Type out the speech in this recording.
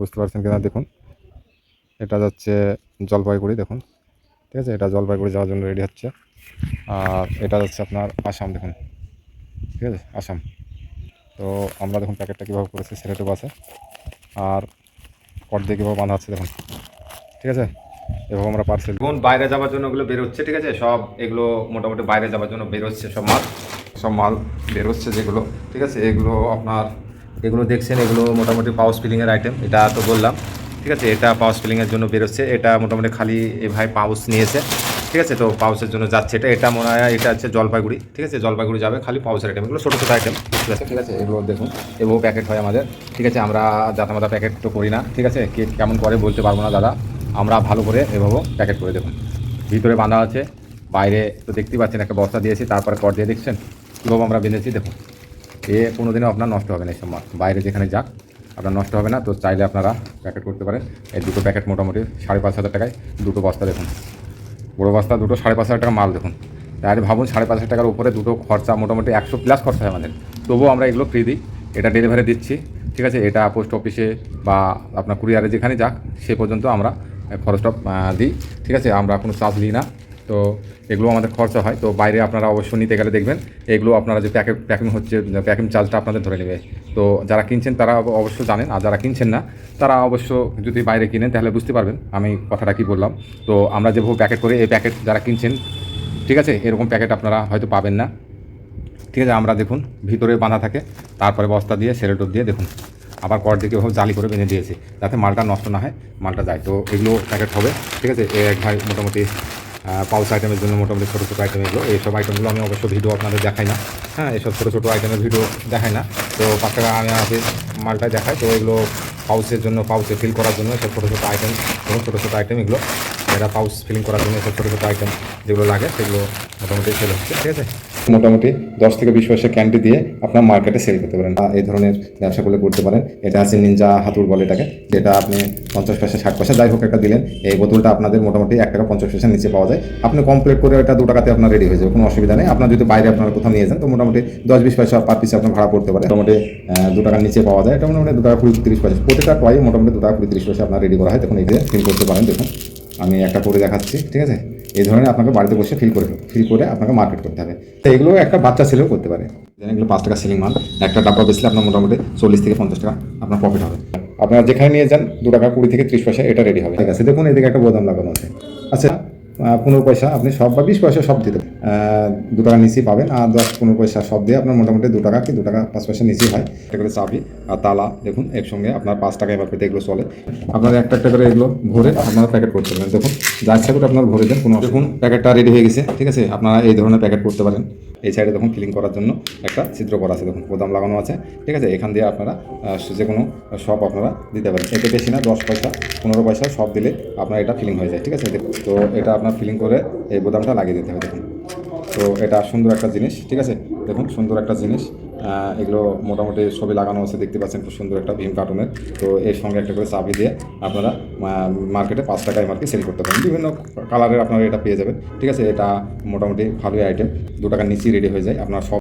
বুঝতে পারছেন কিনা, দেখুন। এটা যাচ্ছে জলপাইগুড়ি, দেখুন। ঠিক আছে, এটা জলপাইগুড়ি যাওয়ার জন্য রেডি হচ্ছে। আর এটা যাচ্ছে আপনার আসাম, দেখুন। ঠিক আছে, আসাম। তো আমরা দেখুন প্যাকেটটা কীভাবে করেছি সেটাটুকু আছে। আর কট দিয়ে কীভাবে বাঁধা আছে, দেখুন। ঠিক আছে এবং আমরা পার্সেল দেখুন, বাইরে যাওয়ার জন্য ওগুলো বের হচ্ছে, ঠিক আছে? সব এগুলো মোটামুটি বাইরে যাওয়ার জন্য বের হচ্ছে, সব মাল। সব মাল বের হচ্ছে যেগুলো, ঠিক আছে? এগুলো আপনার এগুলো দেখছেন, এগুলো মোটামুটি পাওয়ার স্পিলিংয়ের আইটেম এটা তো বললাম। ঠিক আছে, এটা পাওয়ার স্পিলিংয়ের জন্য বেরোচ্ছে, এটা মোটামুটি খালি এ ভাই পাউস নিয়েছে। ঠিক আছে, তো পাউসের জন্য যাচ্ছে, এটা এটা মনে হয়, এটা হচ্ছে জলপাইগুড়ি। ঠিক আছে, জলপাইগুড়ি যাবে খালি পাউসের আইটেম এগুলো ছোটো ছোটো আইটেম ঠিক আছে ঠিক আছে, এগুলো দেখুন, এগুলো প্যাকেট হয় আমাদের। ঠিক আছে, আমরা জাতামাতা প্যাকেট তো করি না। ঠিক আছে, কে কেমন করে বলতে পারব না দাদা, আমরা ভালো করে এভাবে প্যাকেট করে দেখুন। ভিতরে বাঁধা আছে, বাইরে তো দেখতেই পাচ্ছেন একটা বস্তা দিয়েছি, তারপরে কর দিয়ে দেখছেন, কীভাবে আমরা বেঁধেছি দেখুন। এ কোনো দিনও আপনার নষ্ট হবে না এই সব মাল বাইরে যেখানে যাক, আপনার নষ্ট হবে না, তো চাইলে আপনারা প্যাকেট করতে পারেন। এই দুটো প্যাকেট মোটামুটি সাড়ে পাঁচ হাজার টাকায় দুটো বস্তা দেখুন। বড়ো বস্তা, দুটো সাড়ে পাঁচ হাজার টাকা মাল দেখুন। তাহলে ভাবুন সাড়ে পাঁচ হাজার টাকার উপরে দুটো খরচা মোটামুটি একশো প্লাস খরচা হয় আমাদের। তবুও আমরা এগুলো ফ্রি দিই। এটা ডেলিভারি দিচ্ছি, ঠিক আছে? এটা পোস্ট অফিসে বা আপনার কুরিয়ারে যেখানে যাক, সে পর্যন্ত আমরা খরচটা দিই, ঠিক আছে? আমরা কোনো চার্জ নিই না। তো এগুলো আমাদের খরচা হয়। তো বাইরে আপনারা অবশ্যই নিতে গেলে দেখবেন। এগুলো আপনারা যে প্যাকেট প্যাকিং হচ্ছে, প্যাকিং চার্জটা আপনাদের ধরে নেবে। তো যারা কিনছেন তারা অব- অবশ্য জানেন, আর যারা কিনছেন না, তারা অবশ্য যদি বাইরে কিনেন তাহলে বুঝতে পারবেন আমি কথাটা কি বললাম। তো আমরা যেভাবে প্যাকেট করে, এই প্যাকেট যারা কিনছেন, ঠিক আছে? এরকম প্যাকেট আপনারা হয়তো পাবেন না। ঠিক আছে, আমরা দেখুন, ভিতরে বাঁধা থাকে, তারপরে বস্তা দিয়ে সেরেটোপ দিয়ে দেখুন। আবার কর দিকে ওভাবে জালি করে বেঁধে দিয়েছে, যাতে মালটা নষ্ট না হয়, মালটা যায়। তো এগুলো প্যাকেট হবে, ঠিক আছে? এক ভাই মোটামুটি পাউচ আইটেমের জন্য মোটামুটি ছোটো ছোটো আইটেম এগুলো। এইসব আইটেমগুলো আমি অবশ্য ভিডিও আপনাদের দেখাই না। হ্যাঁ এইসব ছোটো ছোটো আইটেমের ভিডিও দেখাই না। তো পাঁচ টাকা আমি আমাদের মালটাই দেখাই তো এগুলো পাউচের জন্য, পাউচে ফিল করার জন্য এসব ছোটো ছোটো আইটেম ছোটো ছোটো আইটেম এগুলো। এরা পাউচ ফিলিং করার জন্য এসব ছোটো ছোটো আইটেম যেগুলো লাগে, সেগুলো মোটামুটি সেল হচ্ছে। ঠিক আছে? মোটামুটি দশ থেকে বিশ পয়সা ক্যান্টি দিয়ে আপনার মার্কেটে সেল করতে পারেন। এই ধরনের ব্যবসাগুলো করতে পারেন। এটা আছে নিনজা হাতুর বলে এটাকে, যেটা আপনি পঞ্চাশ পয়সা, ষাট পয়সা, যাই হোক একটা দিলেন, এই বোতলটা আপনাদের মোটামুটি এক টাকা পঞ্চাশ পয়সা নিচে পাওয়া যায়। আপনি কমপ্লিট করে এটা দু টাকাতে আপনার রেডি হয়ে যাবে, কোনো অসুবিধা নেই। আপনার যদি বাইরে আপনারা কোথাও নিয়ে যান, তো মোটামুটি দশ বিশ পয়সা পার পিসে আপনার ভাড়া পড়তে পারে। মোটামুটি দু টাকার নিচে পাওয়া যায়। এটা মোটামুটি দু টাকা কুড়ি তিরিশ পয়সা। প্রতিটা টয় মোটামুটি দু টাকা কুড়ি তিরিশ পয়সা আপনার রেডি করা হয়। তখন এই ফিল করতে পারেন, দেখুন। আমি একটা করে দেখাচ্ছি, ঠিক আছে? এই ধরনের আপনাকে বাড়িতে বসে ফিল করে ফিল করে আপনাকে মার্কেট করতে হবে। তো এগুলো একটা বাচ্চা ছেলেও করতে পারে। এগুলো পাঁচ টাকা সিলিং মাল, একটা ডাব্বা বেচলে আপনার মোটামুটি চল্লিশ থেকে পঞ্চাশ টাকা আপনার প্রফিট হবে। আপনারা যেখানে নিয়ে যান, দু টাকা কুড়ি থেকে ত্রিশ পয়সা এটা রেডি হবে। ঠিক আছে, দেখুন এদিকে একটা বোদাম লাগানো আছে। আচ্ছা পনেরো পয়সা আপনি সব বা বিশ পয়সা সব দিতে পারেন। দু টাকা নিচেই পাবেন। আর দশ পনেরো পয়সা সব দিয়ে আপনার মোটামুটি দু টাকা কি দু টাকা পাঁচ পয়সা নিচেই হয়। একটা করে চাবি আর তালা দেখুন একসঙ্গে আপনার পাঁচ টাকা এবার পেতে এগুলো চলে। আপনার একটা একটা করে এগুলো ভরে আপনারা প্যাকেট করতে পারেন। দেখুন যা ইচ্ছা করে আপনার ভরে দেন কোনো দেখুন প্যাকেটটা রেডি হয়ে গেছে ঠিক আছে? আপনারা এই ধরনের প্যাকেট করতে পারেন। এই সাইডে দেখুন ফিলিং করার জন্য একটা ছিদ্র করা আছে দেখুন বোদাম লাগানো আছে ঠিক আছে? এখান দিয়ে আপনারা যে কোনো সব আপনারা দিতে পারেন। এতে বেশি না দশ পয়সা পনেরো পয়সা সব দিলে আপনার এটা ফিলিং হয়ে যায় ঠিক আছে? তো এটা আপনার ফিলিং করে এই বোদামটা লাগিয়ে দিতে হবে দেখুন। তো এটা সুন্দর একটা জিনিস, ঠিক আছে? দেখুন, সুন্দর একটা জিনিস। এগুলো মোটামুটি ছবি লাগানো আছে, দেখতে পাচ্ছেন খুব সুন্দর একটা ভীম কার্টুনের তো এর সঙ্গে একটা করে চাবি দিয়ে আপনারা মার্কেটে পাঁচ টাকায় মার্কে সেল করতে পারেন। বিভিন্ন কালারের আপনারা এটা পেয়ে যাবেন, ঠিক আছে? এটা মোটামুটি ভালোই আইটেম দু টাকার নিচেই রেডি হয়ে যায়। আপনার সব